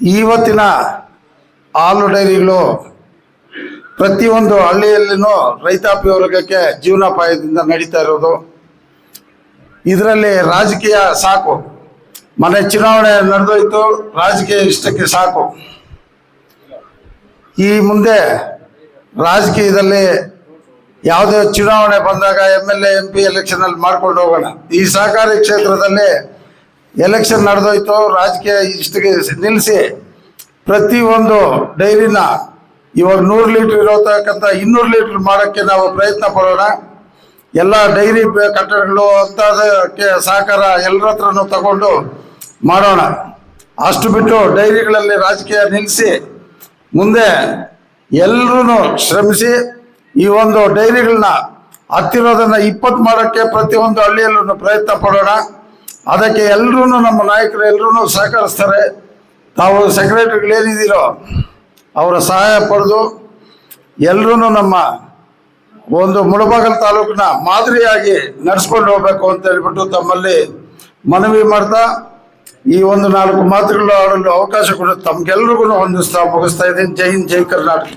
ಇವತ್ತಿನ ಹಾಲು ಡೈರಿಗಳು ಪ್ರತಿಯೊಂದು ಹಳ್ಳಿಯಲ್ಲಿನೂ ರೈತಾಪಿ ವರ್ಗಕ್ಕೆ ಜೀವನೋಪಾಯದಿಂದ ನಡೀತಾ ಇರೋದು. ಇದರಲ್ಲಿ ರಾಜಕೀಯ ಸಾಕು. ಮನೆ ಚುನಾವಣೆ ನಡೆದೋಯ್ತು, ರಾಜಕೀಯ ಇಷ್ಟಕ್ಕೆ ಸಾಕು. ಈ ಮುಂದೆ ರಾಜಕೀಯದಲ್ಲಿ ಯಾವುದೇ ಚುನಾವಣೆ ಬಂದಾಗ M L A M P ಎಲೆಕ್ಷನಲ್ಲಿ ಮಾಡ್ಕೊಂಡು ಹೋಗೋಣ. ಈ ಸಹಕಾರಿ ಕ್ಷೇತ್ರದಲ್ಲಿ ಎಲೆಕ್ಷನ್ ನಡೆದೋಯ್ತು, ರಾಜಕೀಯ ಇಷ್ಟಿಗೆ ನಿಲ್ಲಿಸಿ ಪ್ರತಿಯೊಂದು ಡೈರಿನ ಇವಾಗ ನೂರು ಲೀಟ್ರ್ ಇರೋತಕ್ಕಂಥ ಇನ್ನೂರು ಲೀಟ್ರ್ ಮಾಡೋಕ್ಕೆ ನಾವು ಪ್ರಯತ್ನ ಪಡೋಣ. ಎಲ್ಲ ಡೈರಿ ಕಟ್ಟಡಗಳು ಅಂಥದಕ್ಕೆ ಸಹಕಾರ ಎಲ್ಲರ ಹತ್ರನೂ ತಗೊಂಡು ಮಾಡೋಣ. ಅಷ್ಟು ಬಿಟ್ಟು ಡೈರಿಗಳಲ್ಲಿ ರಾಜಕೀಯ ನಿಲ್ಲಿಸಿ ಮುಂದೆ ಎಲ್ಲರೂ ಶ್ರಮಿಸಿ ಈ ಒಂದು ಡೈರಿಗಳನ್ನ ಹತ್ತಿರೋದನ್ನ ಇಪ್ಪತ್ತು ಮಾಡೋಕ್ಕೆ ಪ್ರತಿಯೊಂದು ಹಳ್ಳಿಯಲ್ಲೂ ಪ್ರಯತ್ನ ಪಡೋಣ. ಅದಕ್ಕೆ ಎಲ್ಲರೂ ನಮ್ಮ ನಾಯಕರು ಎಲ್ಲರೂ ಸಹಕರಿಸ್ತಾರೆ. ತಾವು ಸೆಕ್ರೆಟರಿಗಳೇನಿದ್ದೀರೋ ಅವರ ಸಹಾಯ ಪಡೆದು ಎಲ್ಲರೂ ನಮ್ಮ ಒಂದು ಮುಳಬಾಗಲ್ ತಾಲೂಕಿನ ಮಾದರಿಯಾಗಿ ನಡೆಸ್ಕೊಂಡು ಹೋಗ್ಬೇಕು ಅಂತ ಹೇಳ್ಬಿಟ್ಟು ತಮ್ಮಲ್ಲಿ ಮನವಿ ಮಾಡ್ತಾ ಈ ಒಂದು ನಾಲ್ಕು ಮಾತುಗಳು ಆಡಲು ಅವಕಾಶ ಕೊಡ ತಮ್ಗೆಲ್ರಿಗೂ ಹೊಂದಿಸ್ತಾ ಮುಗಿಸ್ತಾ ಇದ್ದೀನಿ. ಜೈ ಹಿಂದ್, ಜೈ ಕರ್ನಾಟಕ.